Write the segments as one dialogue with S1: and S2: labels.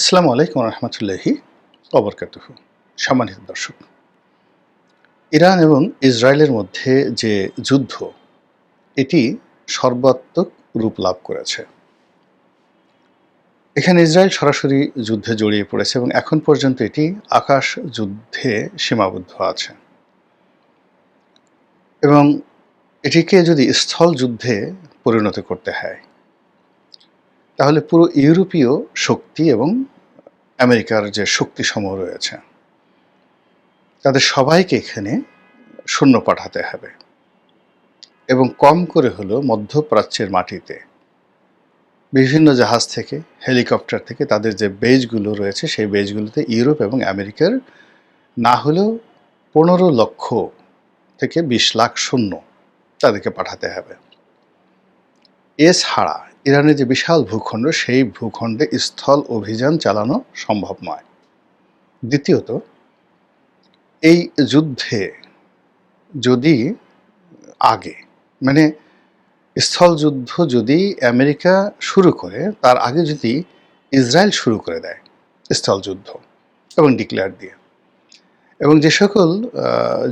S1: আসসালামু আলাইকুম রহমতুল্লাহি অবরকাতুহ সম্মানিত দর্শক, ইরান এবং ইসরায়েলের মধ্যে যে যুদ্ধ, এটি সর্বাত্মক রূপ লাভ করেছে। এখানে ইসরায়েল সরাসরি যুদ্ধে জড়িয়ে পড়েছে এবং এখন পর্যন্ত এটি আকাশ যুদ্ধে সীমাবদ্ধ আছে। এবং এটিকে যদি স্থল যুদ্ধে পরিণত করতে হয় তাহলে পুরো ইউরোপীয় শক্তি এবং আমেরিকার যে শক্তি সমূহ রয়েছে, তাদের সবাইকে এখানে শূন্য পাঠাতে হবে এবং কম করে হলেও মধ্যপ্রাচ্যের মাটিতে, বিভিন্ন জাহাজ থেকে, হেলিকপ্টার থেকে তাদের যে বেজগুলো রয়েছে, সেই বেজগুলোতে ইউরোপ এবং আমেরিকার না হলেও পনেরো লক্ষ থেকে বিশ লাখ শূন্য তাদেরকে পাঠাতে হবে। এছাড়া ইরানের যে বিশাল ভূখণ্ড, সেই ভূখণ্ডে স্থল অভিযান চালানো সম্ভব নয়। দ্বিতীয়ত, এই যুদ্ধে যদি আগে মানে স্থল যুদ্ধ যদি আমেরিকা শুরু করে, তার আগে যদি ইসরায়েল শুরু করে দেয় স্থল যুদ্ধ এবং ডিক্লেয়ার দিয়ে। এবং যে সকল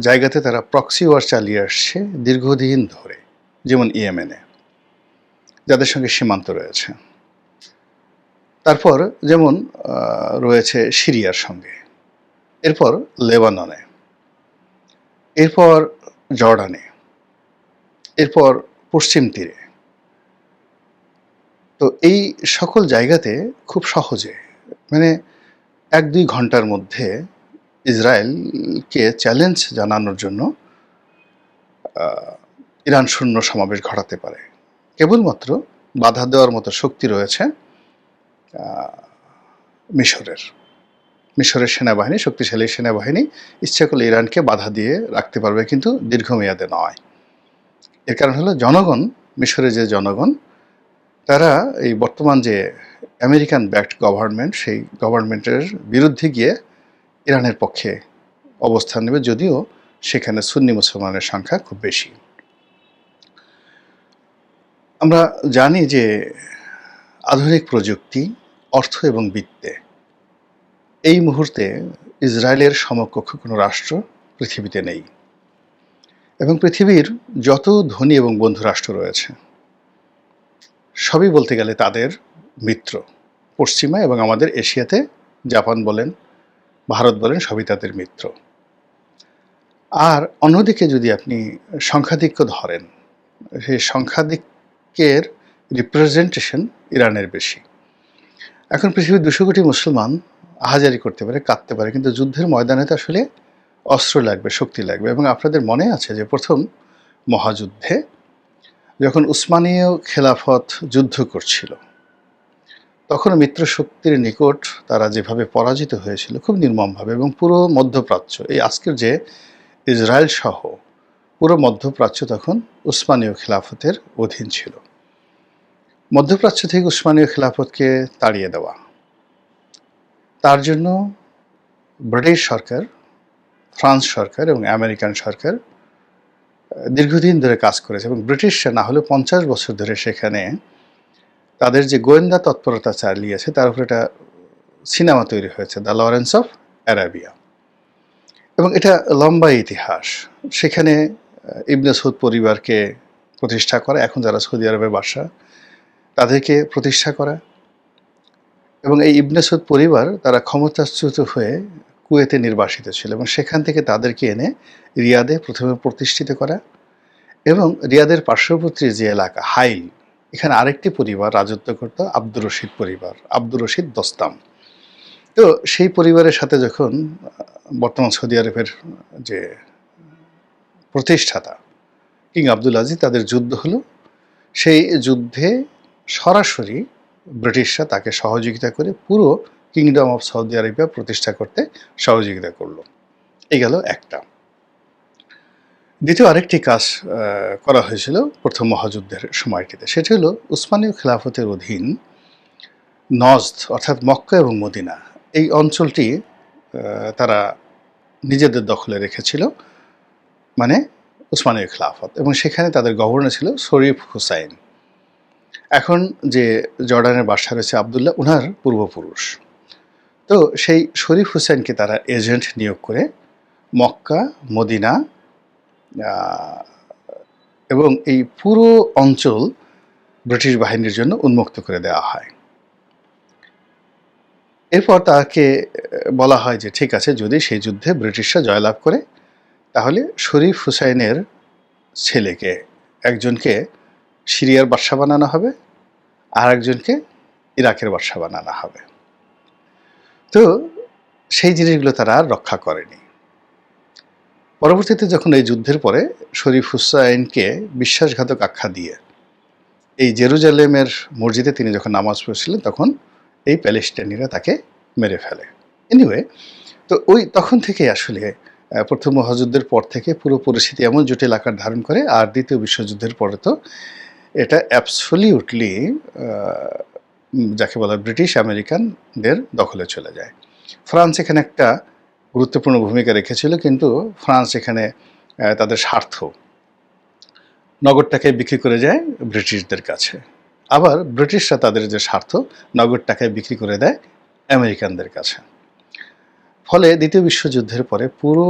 S1: জায়গাতে তারা প্রক্সি ওয়ার চালিয়ে আসছে দীর্ঘদিন ধরে, যেমন ইয়েমেনে। যাদের সঙ্গে সীমান্ত রয়েছে। তারপর যেমন রয়েছে সিরিয়ার সঙ্গে, এরপর লেবাননে, এরপর জর্ডানে, এরপর পশ্চিম তীরে। তো এই সকল জায়গাতে খুব সহজে মানে এক দুই ঘণ্টার মধ্যে ইসরায়েলকে চ্যালেঞ্জ জানানোর জন্য ইরান শূন্য সমাবেশ ঘটাতে পারে। কেবলমাত্র বাধা দেওয়ার মতো শক্তি রয়েছে মিশরের। মিশরের সেনাবাহিনী, শক্তিশালী সেনাবাহিনী ইচ্ছা করলে ইরানকে বাধা দিয়ে রাখতে পারবে, কিন্তু দীর্ঘমেয়াদে নয়। এর কারণ হলো জনগণ, মিশরের যে জনগণ, তারা এই বর্তমান যে আমেরিকান ব্যাকড গভর্নমেন্ট, সেই গভর্নমেন্টের বিরুদ্ধে গিয়ে ইরানের পক্ষে অবস্থান নেবে, যদিও সেখানে সুন্নি মুসলমানের সংখ্যা খুব বেশি। আমরা জানি যে আধুনিক প্রযুক্তি, অর্থ এবং বিত্তে এই মুহূর্তে ইসরায়েলের সমকক্ষ কোনো রাষ্ট্র পৃথিবীতে নেই এবং পৃথিবীর যত ধনী এবং বন্ধু রাষ্ট্র রয়েছে, সবই বলতে গেলে তাদের মিত্র। পশ্চিমা এবং আমাদের এশিয়াতে জাপান বলেন, ভারত বলেন, সবই তাদের মিত্র। আর অন্যদিকে যদি আপনি সংখ্যাধিক্য ধরেন, সেই সংখ্যাধিক্যের রিপ্রেজেন্টেশন ইরানের বেশি। এখন পৃথিবীর দুশো কোটি মুসলমান হাজারি করতে পারে, কাঁদতে পারে, কিন্তু যুদ্ধের ময়দানে তো আসলে অস্ত্র লাগবে, শক্তি লাগবে এবং আপনাদের মনে আছে যে প্রথম মহাযুদ্ধে যখন উসমানীয় খেলাফত যুদ্ধ করছিল, তখন মিত্র শক্তির নিকট তারা যেভাবে পরাজিত হয়েছিল খুব নির্মমভাবে এবং পুরো মধ্যপ্রাচ্য, এই আজকের যে ইসরায়েল সহ পুরো মধ্যপ্রাচ্য তখন উসমানীয় খেলাফতের অধীন ছিল। মধ্যপ্রাচ্য থেকে উসমানীয় খেলাফতকে তাড়িয়ে দেওয়া। তার জন্য ব্রিটিশ সরকার, ফ্রান্স সরকার এবং আমেরিকান সরকার দীর্ঘদিন ধরে কাজ করেছে এবং ব্রিটিশরা না হলে পঞ্চাশ বছর ধরে সেখানে তাদের যে গোয়েন্দা তৎপরতা চালিয়েছে, তার উপরে একটা সিনেমা তৈরি হয়েছে, দ্য লরেন্স অফ অ্যারাবিয়া। এবং এটা লম্বা ইতিহাস। সেখানে ইবনে সৌদ পরিবারকে প্রতিষ্ঠা করা। এখন যারা সৌদি আরবের বাসা তাদেরকে প্রতিষ্ঠা করা। এবং এই ইবনে সৌদ পরিবার তারা ক্ষমতাচ্যুত হয়ে কুয়েতে নির্বাসিত ছিল এবং সেখান থেকে তাদেরকে এনে রিয়াদে প্রথমে প্রতিষ্ঠিত করা এবং রিয়াদের পার্শ্ববর্তী যে এলাকা, হাইল, এখানে আরেকটি পরিবার রাজত্ব করত আব্দুর রশিদ পরিবার, আব্দুর রশিদ দস্তাম। তো সেই পরিবারের সাথে যখন, বর্তমান সৌদি আরবের যে প্রতিষ্ঠাতা, কিং আব্দুল আজিজ, তাদের যুদ্ধ হলো। সেই যুদ্ধে সরাসরি ব্রিটিশরা তাকে সহযোগিতা করে পুরো কিংডম অফ সৌদি আরবিয়া প্রতিষ্ঠা করতে সহযোগিতা করল। এই গেল একটা। দ্বিতীয় আরেকটি কাজ করা হয়েছিল প্রথম মহাযুদ্ধের সময়টিতে। সেটি হলো উসমানীয় খেলাফতের অধীন নজদ, অর্থাৎ মক্কা এবং মদিনা, এই অঞ্চলটি তারা নিজেদের দখলে রেখেছিল মানে উসমানীয় খেলাফত। এবং সেখানে তাদের গভর্নর ছিল শরীফ হুসাইন। এখন যে জর্ডানের বাদশাহ রয়েছে আবদুল্লাহ, উনার পূর্বপুরুষ। তো সেই শরীফ হুসেনকে তারা এজেন্ট নিয়োগ করে মক্কা, মদিনা এবং এই পুরো অঞ্চল ব্রিটিশ বাহিনীর জন্য উন্মুক্ত করে দেওয়া হয়। এরপর তাকে বলা হয় যে, ঠিক আছে, যদি সেই যুদ্ধে ব্রিটিশরা জয়লাভ করে, তাহলে শরীফ হুসাইনের ছেলেকে, একজনকে সিরিয়ার বাদশা বানানো হবে আর একজনকে ইরাকের বাদশা বানানো হবে। তো সেই জিনিসগুলো তারা আর রক্ষা করেনি। পরবর্তীতে যখন এই যুদ্ধের পরে শরীফ হুসাইনকে বিশ্বাসঘাতক আখ্যা দিয়ে এই জেরুজালেমের মসজিদে তিনি যখন নামাজ পড়ছিলেন, তখন এই প্যালেস্টাইনিরা তাকে মেরে ফেলে। এনিওয়ে তো ওই তখন থেকে আসলে প্রথম মহাযুদ্ধের পর থেকে পুরো পরিস্থিতি এমন জটিল আকার ধারণ করে, আর দ্বিতীয় বিশ্বযুদ্ধের পরে তো এটা অ্যাবসলিউটলি যাকে বলা ব্রিটিশ আমেরিকানদের দখলে চলে যায়। ফ্রান্স এখানে একটা গুরুত্বপূর্ণ ভূমিকা রেখেছিল, কিন্তু ফ্রান্স এখানে তাদের স্বার্থ নগরটাকে বিক্রি করে যায় ব্রিটিশদের কাছে। আবার ব্রিটিশরা তাদের যে স্বার্থ, নগরটাকে বিক্রি করে দেয় আমেরিকানদের কাছে। ফলে দ্বিতীয় বিশ্বযুদ্ধের পরে পুরো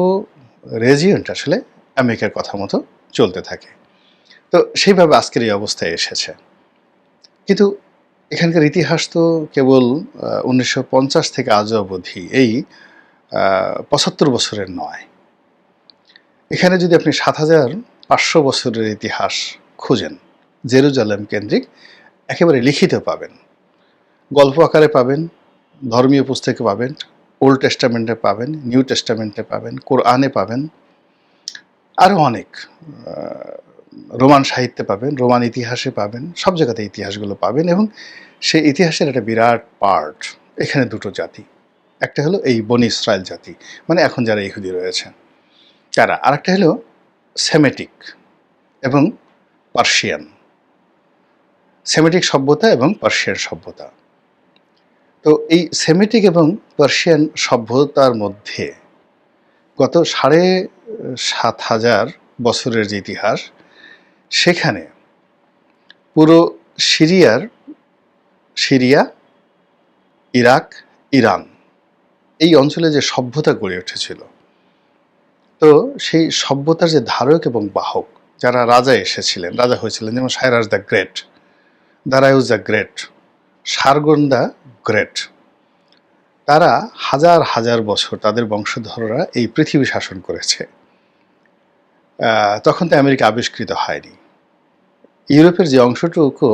S1: রেজিয়ন্ট আসলে আমেরিকার কথা মতো চলতে থাকে। তো সেইভাবে আজকের এই অবস্থায় এসেছে। কিন্তু এখানকার ইতিহাস তো কেবল উনিশশো পঞ্চাশ থেকে আজ অবধি এই পঁচাত্তর বছরের নয়। এখানে যদি আপনি সাত হাজার পাঁচশো বছরের ইতিহাস খুঁজেন, জেরুজালেম কেন্দ্রিক, একেবারে লিখিত পাবেন। গল্প আকারে পাবেন, ধর্মীয় পুস্তকে পাবেন, ওল্ড টেস্টামেন্টে পাবেন, নিউ টেস্টামেন্টে পাবেন, কোরআনে পাবেন, আরও অনেক রোমান সাহিত্যে পাবেন, রোমান ইতিহাসে পাবেন, সব জায়গাতে ইতিহাসগুলো পাবেন এবং সেই ইতিহাসের একটা বিরাট পার্ট এখানে দুটো জাতি। একটা হলো এই বনি ইসরায়েল জাতি মানে এখন যারা ইহুদি রয়েছে। তারা আরেকটা হলো সেমেটিক এবং পার্সিয়ান। সেমেটিক সভ্যতা এবং পার্সিয়ান সভ্যতা। তো এই সেমেটিক এবং পার্সিয়ান সভ্যতার মধ্যে গত সাড়ে সাত হাজার বছরের যে ইতিহাস সেখানে পুরো সিরিয়ার সিরিয়া, ইরাক, ইরান এই অঞ্চলে যে সভ্যতা গড়ে উঠেছিল। তো সেই সভ্যতার যে ধারক এবং বাহক, যারা রাজা এসেছিলেন, রাজা হয়েছিলেন, যেমন Cyrus the Great Darius the Great Sargon the Great, তারা হাজার হাজার বছর তাদের বংশধররা এই পৃথিবী শাসন করেছে। তখন তো আমেরিকা আবিষ্কৃত হয়নি। ইউরোপের যে অংশটুকু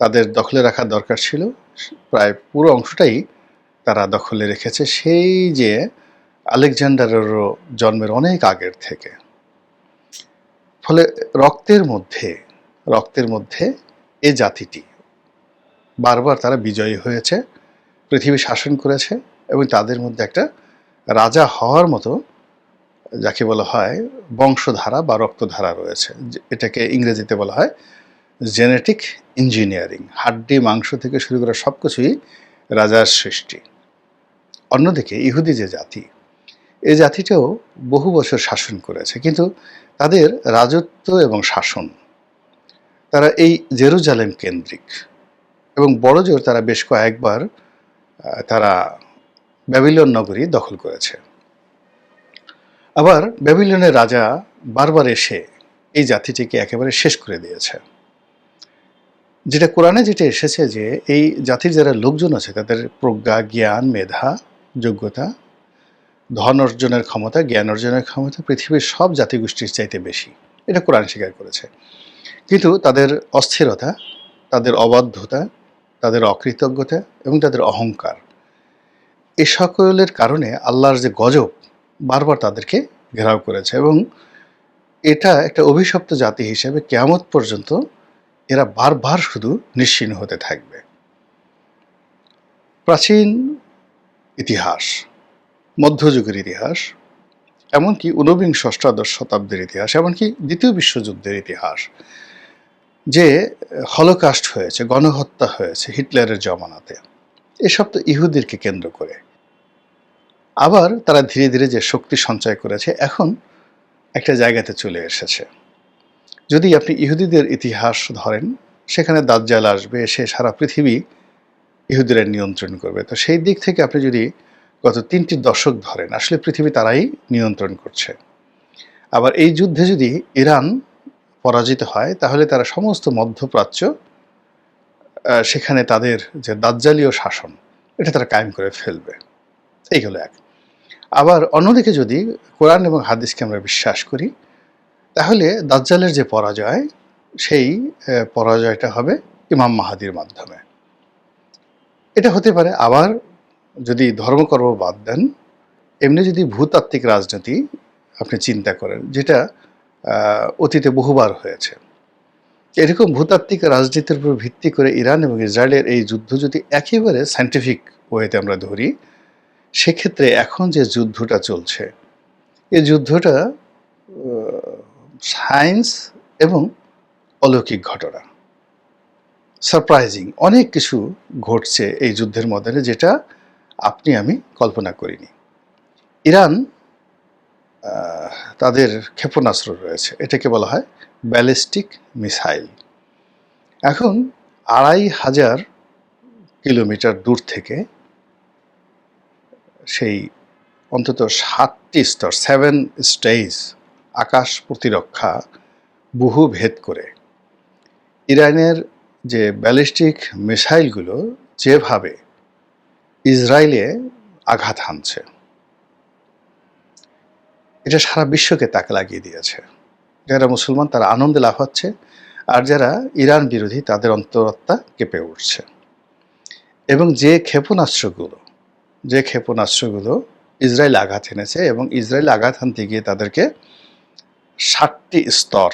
S1: তাদের দখলে রাখার দরকার ছিল, প্রায় পুরো অংশটাই তারা দখলে রেখেছে। সেই যে আলেকজান্ডারেরও জন্মের অনেক আগের থেকে। ফলে রক্তের মধ্যে রক্তের মধ্যে এ জাতিটি বারবার তারা বিজয়ী হয়েছে, পৃথিবী শাসন করেছে এবং তাদের মধ্যে একটা রাজা হওয়ার মতো যাকে বলা হয় বংশধারা বা রক্তধারা রয়েছে এটাকে ইংরেজিতে বলা হয় জেনেটিক ইঞ্জিনিয়ারিং হাড্ডি, মাংস থেকে শুরু করে সব কিছুই রাজার সৃষ্টি। অন্যদিকে ইহুদি যে জাতি এই জাতিটাও বহু বছর শাসন করেছে, কিন্তু তাদের রাজত্ব এবং শাসন, তারা এই জেরুজালেম কেন্দ্রিক এবং বড় জোর তারা বেশ কয়েকবার তারা ব্যাবিলন নগরী দখল করেছে। আবার ব্যাবিলনের রাজা বারবার এসে এই জাতিটিকে একেবারে শেষ করে দিয়েছে। যেটা কোরআনে যেটা এসেছে যে এই জাতির যারা লোকজন আছে, তাদের প্রজ্ঞা, জ্ঞান, মেধা, যোগ্যতা, ধন অর্জনের ক্ষমতা, জ্ঞান অর্জনের ক্ষমতা পৃথিবীর সব জাতিগোষ্ঠীর চাইতে বেশি। এটা কোরআন স্বীকার করেছে। কিন্তু তাদের অস্থিরতা, তাদের অবাধ্যতা, তাদের অকৃতজ্ঞতা এবং তাদের অহংকার, এ সকলের কারণে আল্লাহর যে গজব বারবার তাদেরকে ঘেরাও করেছে এবং এটা একটা অভিশপ্ত জাতি হিসেবে কেয়ামত পর্যন্ত এরা বারবার শুধু নিশ্চিহ্ন হতে থাকবে। প্রাচীন ইতিহাস, মধ্যযুগের ইতিহাস, এমনকি ঊনবিংশ অষ্টাদশ শতাব্দীর ইতিহাস, এমনকি দ্বিতীয় বিশ্বযুদ্ধের ইতিহাস, যে হলোকাস্ট হয়েছে, গণহত্যা হয়েছে হিটলারের জমানাতে, এসব তো ইহুদিরকে কেন্দ্র করে। আবার তারা ধীরে ধীরে যে শক্তি সঞ্চয় করেছে, এখন একটা জায়গাতে চলে এসেছে। যদি আপনি ইহুদিদের ইতিহাস ধরেন, সেখানে দাজ্জাল আসবে, সে সারা পৃথিবী ইহুদিরা নিয়ন্ত্রণ করবে। তো সেই দিক থেকে আপনি যদি গত তিনটি দশক ধরেন, আসলে পৃথিবী তারাই নিয়ন্ত্রণ করছে। আবার এই যুদ্ধে যদি ইরান পরাজিত হয়, তাহলে তারা সমস্ত মধ্যপ্রাচ্য সেখানে তাদের যে দাজ্জালীয় শাসন, এটা তারা কায়েম করে ফেলবে। এই হলো এক। আবার অন্যদিকে যদি কোরআন এবং হাদিসকে আমরা বিশ্বাস করি তাহলে দাজ্জালের যে পরাজয়, সেই পরাজয়টা হবে ইমাম মাহাদির মাধ্যমে। এটা হতে পারে আবার যদি ধর্মকর্ম বাদ দেন, এমনি যদি ভূতাত্ত্বিক রাজনীতি আপনি চিন্তা করেন, যেটা অতীতে বহুবার হয়েছে। এরকম ভূতাত্ত্বিক রাজনীতির উপর ভিত্তি করে ইরান এবং ইসরায়েলের এই যুদ্ধ যদি একেবারে সায়েন্টিফিক ওয়েতে আমরা ধরি, সেক্ষেত্রে এখন যে যুদ্ধটা চলছে, এই যুদ্ধটা সায়েন্স এবং অলৌকিক ঘটনা। সারপ্রাইজিং, অনেক কিছু ঘটছে এই যুদ্ধের মধ্যে যেটা আপনি, আমি কল্পনা করিনি। ইরান তাদের ক্ষেপণাস্ত্র রয়েছে, এটাকে বলা হয় ব্যালিস্টিক মিসাইল। এখন আড়াই হাজার কিলোমিটার দূর থেকে সেই অন্তত সাতটি স্তর সেভেন স্টেজ আকাশ প্রতিরক্ষা বহু ভেদ করে। ইরানের যে ব্যালিস্টিক মিসাইলগুলো যেভাবে ইসরায়েলে আঘাত হানছে, এটা সারা বিশ্বকে তাক লাগিয়ে দিয়েছে। যারা মুসলমান, তারা আনন্দে লাভ হচ্ছে, আর যারা ইরান বিরোধী, তাদের অন্তরাত্মা কেঁপে উঠছে। এবং যে ক্ষেপণাস্ত্রগুলো যে ক্ষেপণাস্ত্রগুলো ইসরায়েল আঘাত এনেছে এবং ইসরায়েল আঘাত হানতে গিয়ে তাদেরকে ষাটটি স্তর,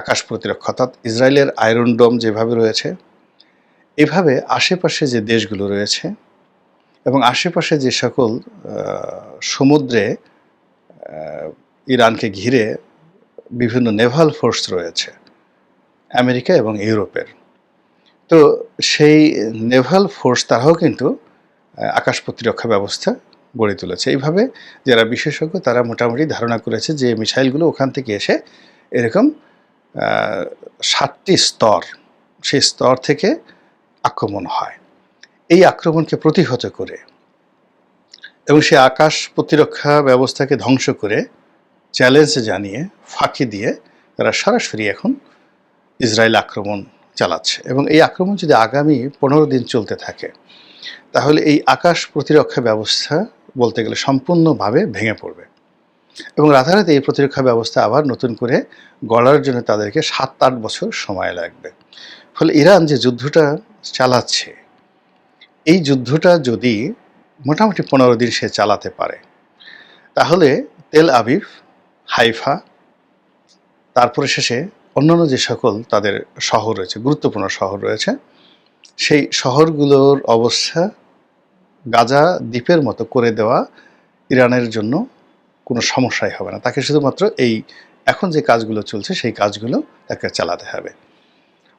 S1: আকাশ প্রতিরক্ষা অর্থাৎ ইসরায়েলের আয়রন ডোম যেভাবে রয়েছে, এভাবে আশেপাশে যে দেশগুলো রয়েছে এবং আশেপাশে যে সকল সমুদ্রে ইরানকে ঘিরে বিভিন্ন নেভাল ফোর্স রয়েছে, আমেরিকা এবং ইউরোপের। তো সেই নেভাল ফোর্স তারাও কিন্তু আকাশ প্রতিরক্ষা ব্যবস্থা গড়ে তুলেছে। এইভাবে যারা বিশেষজ্ঞ, তারা মোটামুটি ধারণা করেছে যে মিসাইলগুলো ওখান থেকে এসে এরকম সাতটি স্তর, সেই স্তর থেকে আক্রমণ হয়। এই আক্রমণকে প্রতিহত করে এবং সে আকাশ প্রতিরক্ষা ব্যবস্থাকে ধ্বংস করে চ্যালেঞ্জ জানিয়ে, ফাঁকি দিয়ে তারা সরাসরি এখন ইসরায়েল আক্রমণ চালাচ্ছে। এবং এই আক্রমণ যদি আগামী পনেরো দিন চলতে থাকে, তাহলে এই আকাশ প্রতিরক্ষা ব্যবস্থা বলতে গেলে সম্পূর্ণভাবে ভেঙে পড়বে। এবং রাতারাতি এই প্রতিরক্ষা ব্যবস্থা আবার নতুন করে গড়ার জন্য তাদেরকে সাত আট বছর সময় লাগবে। ফলে ইরান যে যুদ্ধটা চালাচ্ছে, এই যুদ্ধটা যদি মোটামুটি পনেরো দিন সে চালাতে পারে, তাহলে তেল আবিব, হাইফা, তারপরে শেষে অন্যান্য যে সকল তাদের শহর রয়েছে, গুরুত্বপূর্ণ শহর রয়েছে, সেই শহরগুলোর অবস্থা গাজা দ্বীপের মতো করে দেওয়া ইরানের জন্য কোনো সমস্যাই হবে না। তাকে শুধুমাত্র এই এখন যে কাজগুলো চলছে, সেই কাজগুলো তাকে চালাতে হবে।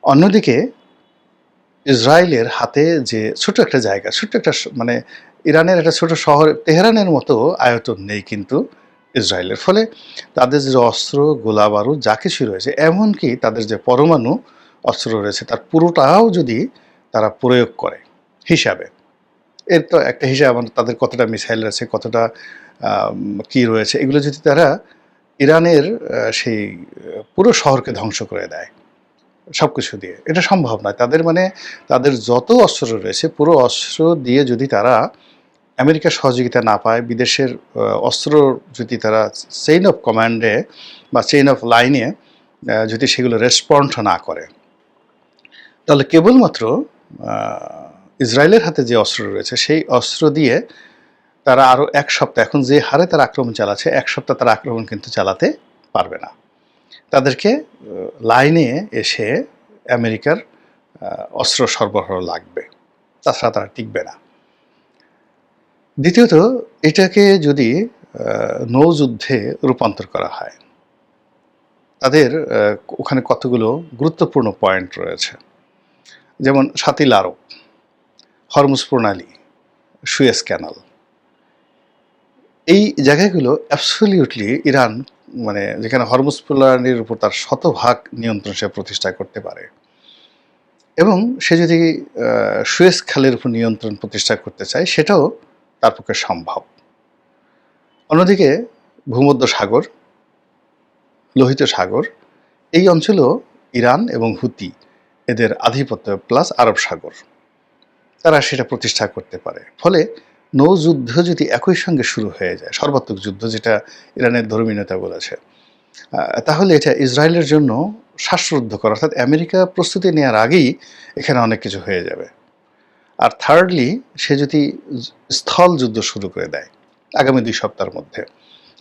S1: অন্যদিকে ইসরায়েলের হাতে যে ছোট একটা জায়গা, ছোট্ট একটা মানে ইরানের একটা ছোট শহর, তেহরানের মতো আয়তন নেই কিন্তু ইসরায়েলের। ফলে তাদের যে অস্ত্র, গোলা বারুদ, যা কিছু রয়েছে, এমনকি তাদের যে পরমাণু অস্ত্র রয়েছে, তার পুরোটাও যদি তারা প্রয়োগ করে, হিসাবে এর তো একটা হিসাব তাদের কতটা মিসাইল রয়েছে কতটা কি রয়েছে, এগুলো যদি তারা ইরানের সেই, পুরো শহরকে ধ্বংস করে দেয় সব কিছু দিয়ে। এটা সম্ভব নয়। তাদের মানে তাদের যত অস্ত্র রয়েছে, পুরো অস্ত্র দিয়ে যদি তারা আমেরিকার সহযোগিতা না পায়, বিদেশের অস্ত্র যদি তারা চেইন অফ কমান্ডে বা চেইন অফ লাইনে যদি সেগুলো রেসপন্ড না করে, তাহলে কেবলমাত্র ইসরায়েলের হাতে যে অস্ত্র রয়েছে, সেই অস্ত্র দিয়ে তারা আরও এক সপ্তাহ, এখন যে হারে তারা আক্রমণ চালাচ্ছে, এক সপ্তাহ তারা আক্রমণ কিন্তু চালাতে পারবে না। তাদেরকে লাইনে এসে আমেরিকার অস্ত্র সরবরাহ লাগবে। তাছাড়া তারা টিকবে না। দ্বিতীয়ত, এটাকে যদি নৌযুদ্ধে রূপান্তর করা হয়, তাদের ওখানে কতগুলো গুরুত্বপূর্ণ পয়েন্ট রয়েছে। যেমন সাতিল আরব হরমুজ প্রণালী সুয়েস ক্যানাল। এই জায়গাগুলো অ্যাবসলিউটলি ইরান মানে যেখানে হরমুজ প্রণালীর উপর তার শতভাগ নিয়ন্ত্রণ সে প্রতিষ্ঠা করতে পারে। এবং সে যদি সুয়েজ খালের উপর নিয়ন্ত্রণ প্রতিষ্ঠা করতে চায়, সেটাও তার পক্ষে সম্ভব। অন্যদিকে ভূমধ্য সাগর, লোহিত সাগর, এই অঞ্চলও ইরান এবং হুতি, এদের আধিপত্য প্লাস আরব সাগর। তারা সেটা প্রতিষ্ঠা করতে পারে। ফলে নৌযুদ্ধ যদি একই সঙ্গে শুরু হয়ে যায়, সর্বাত্মক যুদ্ধ যেটা ইরানের ধর্মীয় নেতা বলেছে তাহলে এটা ইসরায়েলের জন্য শ্বাসরুদ্ধকর, অর্থাৎ আমেরিকা প্রস্তুতি নেওয়ার আগেই এখানে অনেক কিছু হয়ে যাবে। আর থার্ডলি সে যদি স্থল যুদ্ধ শুরু করে দেয় আগামী দুই সপ্তাহের মধ্যে,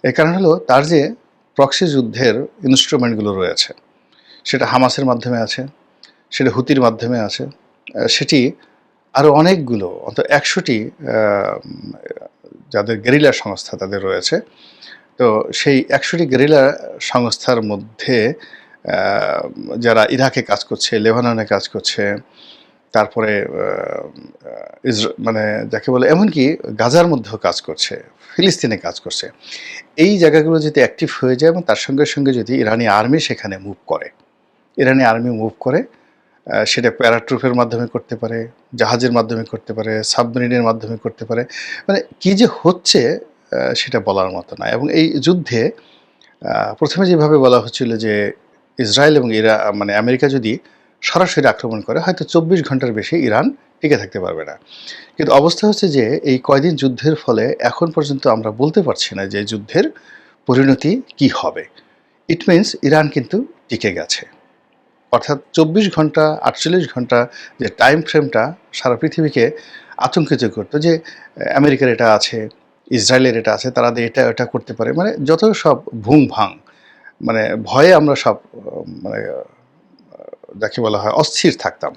S1: এর কারণ হলো তার যে প্রক্সি যুদ্ধের ইনস্ট্রুমেন্টগুলো রয়েছে, সেটা হামাসের মাধ্যমে আছে, সেটা হুতির মাধ্যমে আছে সেটি আরও অনেকগুলো, অন্তত একশোটি যাদের গেরিলা সংস্থা তাদের রয়েছে। তো সেই একশোটি গেরিলা সংস্থার মধ্যে যারা ইরাকে কাজ করছে, লেবাননে কাজ করছে, তারপরে মানে যাকে বলে, এমনকি গাজার মধ্যেও কাজ করছে, ফিলিস্তিনে কাজ করছে। এই জায়গাগুলো যদি অ্যাক্টিভ হয়ে যায় এবং তার সঙ্গে সঙ্গে যদি ইরানি আর্মি সেখানে মুভ করে, ইরানি আর্মি মুভ করে সেটা প্যারাট্রুপের মাধ্যমে করতে পারে, জাহাজের মাধ্যমে করতে পারে, সাবমেরিনের মাধ্যমে করতে পারে। মানে কি যে হচ্ছে সেটা বলার মতো না। এবং এই যুদ্ধে প্রথমে যেভাবে বলা হচ্ছিল যে ইসরায়েল এবং ইরা মানে আমেরিকা যদি সরাসরি আক্রমণ করে, হয়তো চব্বিশ ঘণ্টার বেশি ইরান টিকে থাকতে পারবে না। কিন্তু অবস্থা হচ্ছে যে, এই কয়দিন যুদ্ধের ফলে এখন পর্যন্ত আমরা বলতে পারছি না যে যুদ্ধের পরিণতি কি হবে। ইট মিনস ইরান কিন্তু টিকে গেছে। অর্থাৎ চব্বিশ ঘণ্টা, আটচল্লিশ ঘণ্টা যে টাইম ফ্রেমটা সারা পৃথিবীকে আতঙ্কিত করতো যে, আমেরিকার এটা আছে, ইসরায়েলের এটা আছে, তারা এটা এটা করতে পারে। মানে যত সব ভুং ভাং মানে ভয়ে আমরা সব মানে যাকে বলা হয় অস্থির থাকতাম।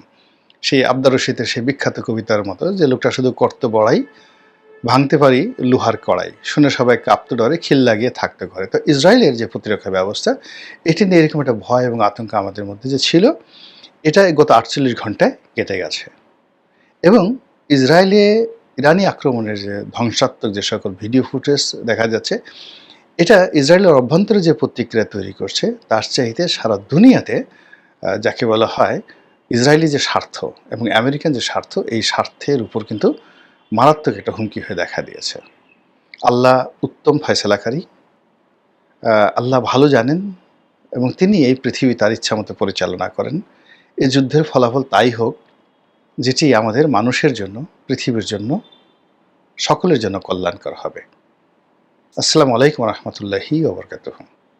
S1: সেই আবদার রশিদের সেই বিখ্যাত কবিতার মতো যে, লোকটা শুধু করত বড়াই ভাঙতে পারি লোহার কড়াই। শুনে সবাই কাঁপতে ডরে, খিল লাগিয়ে থাকতে ঘরে। তো ইসরায়েলের যে প্রতিরক্ষা ব্যবস্থা, এটি নিয়ে এরকম একটা ভয় এবং আতঙ্ক আমাদের মধ্যে যে ছিল এটা গত আটচল্লিশ ঘন্টায় কেটে গেছে। এবং ইসরায়েলে ইরানি আক্রমণের যে ধ্বংসাত্মক যে সকল ভিডিও ফুটেজ দেখা যাচ্ছে, এটা ইসরায়েলের অভ্যন্তরে যে প্রতিক্রিয়া তৈরি করছে, তার চাইতে সারা দুনিয়াতে যাকে বলা হয় ইসরায়েলি যে স্বার্থ এবং আমেরিকান যে স্বার্থ, এই স্বার্থের উপর কিন্তু মারাত্মক একটা হুমকি হয়ে দেখা দিয়েছে। আল্লাহ উত্তম ফয়সালাকারী আল্লাহ ভালো জানেন এবং তিনি এই পৃথিবী তার ইচ্ছা মতো পরিচালনা করেন। এই যুদ্ধের ফলাফল তাই হোক, যেটি আমাদের মানুষের জন্য, পৃথিবীর জন্য, সকলের জন্য কল্যাণকর হবে। আসসালামু আলাইকুম রহমতুল্লাহি ওবরকাতুহ